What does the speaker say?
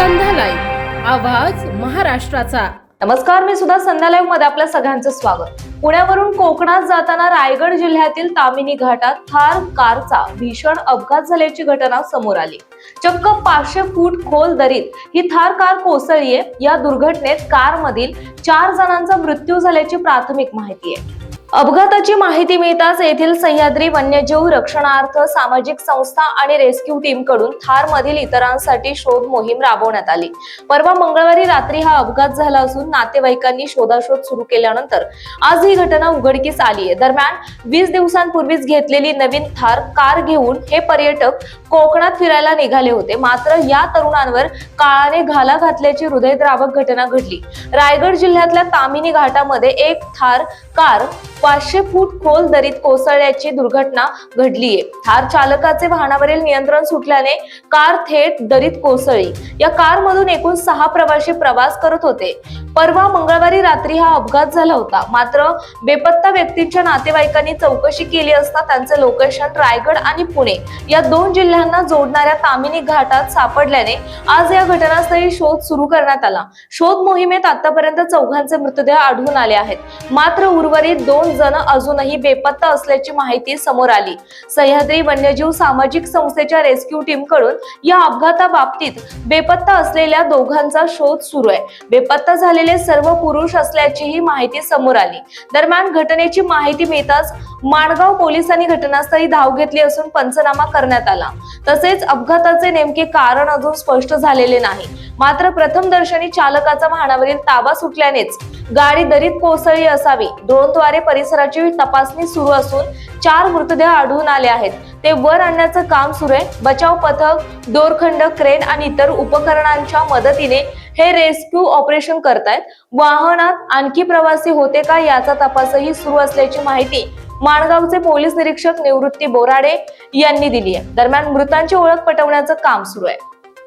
आवाज महाराष्ट्राचा. नमस्कार मी सुद्धा संध्या मध्ये आपल्या सगळ्यांचं स्वागत. पुण्यावरून कोकणात जाताना रायगड जिल्ह्यातील तामिनी घाटात थार कारचा भीषण अपघात झाल्याची घटना समोर आली. चक्क पाचशे फूट खोल दरीत ही थार कार कोसळलीये. या दुर्घटनेत कार मधील चार जणांचा मृत्यू झाल्याची प्राथमिक माहिती आहे. अपघाताची माहिती मिळताच येथील सह्याद्री वन्यजीव रक्षणार्थ सामाजिक संस्था आणि रेस्क्यू टीमकडून थार मधील इतरांसाठी शोध मोहीम राबवण्यात आली. परवा मंगळवारी रात्री हा अपघात झाला असून नातेवाईकांनी शोधाशोध सुरू केल्यानंतर आज ही घटना उघडकीस आली आहे. दरम्यान वीस दिवसांपूर्वीच घेतलेली नवीन थार कार घेऊन हे पर्यटक कोकणात फिरायला निघाले होते. मात्र या तरुणांवर काळाने घाला घातल्याची हृदयद्रावक घटना घडली. रायगड जिल्ह्यातल्या तामिनी घाटामध्ये एक थार कार पाचशे फूट खोल दरीत कोसळल्याची दुर्घटना घडलीये. थार चालकाचे वाहनावरील नियंत्रण सुटल्याने कार थेट दरीत कोसळली. या कारमधून एकूण सहा प्रवासी प्रवास करत होते. परवा मंगळवारी रात्री हा अपघात झाला होता. मात्र बेपत्ता व्यक्तीच्या नातेवाईकांनी चौकशी केली असता त्यांचे लोकेशन रायगड आणि पुणे या दोन जिल्ह्यांना जोडणाऱ्या तामिनी घाटात सापडल्याने आज या घटनास्थळी शोध सुरू करण्यात आला. शोध मोहिमेत आतापर्यंत चौघांचे मृतदेह आढळून आले आहेत. मात्र उर्वरित दोन जण अजूनही बेपत्ता असल्याची माहिती समोर आली. सह्याद्री वन्यजीव सामाजिक संस्थेच्या रेस्क्यू टीमकडून या अपघाताबाबतीत बेपत्ता असलेल्या दोघांचा शोध सुरू आहे. बेपत्ता झालेले सर्व पुरुष असल्याचीही माहिती समोर आली. दरम्यान घटनेची माहिती मिळताच माणगाव पोलिसांनी घटनास्थळी धाव घेतली असून पंचनामा करण्यात आला. तसेच अपघाताचे नेमके कारण अजून स्पष्ट झालेले नाही. मात्र प्रथम दर्शनी चालकाचा वाहनावरील ताबा सुटल्यानेच गाडी दरीत कोसळली असावी. ड्रोनद्वारे परिसराची तपासणी सुरू असून चार मृतदेह आढळून आले आहेत. ते वर आणण्याचं काम सुरू आहे. बचाव पथक दोरखंड क्रेन आणि इतर उपकरणांच्या मदतीने हे रेस्क्यू ऑपरेशन करतायत. वाहनात आणखी प्रवासी होते का याचा तपासही सुरू असल्याची माहिती माणगावचे पोलीस निरीक्षक निवृत्ती बोराडे यांनी दिली आहे. दरम्यान मृतांची ओळख पटवण्याचं काम सुरू आहे.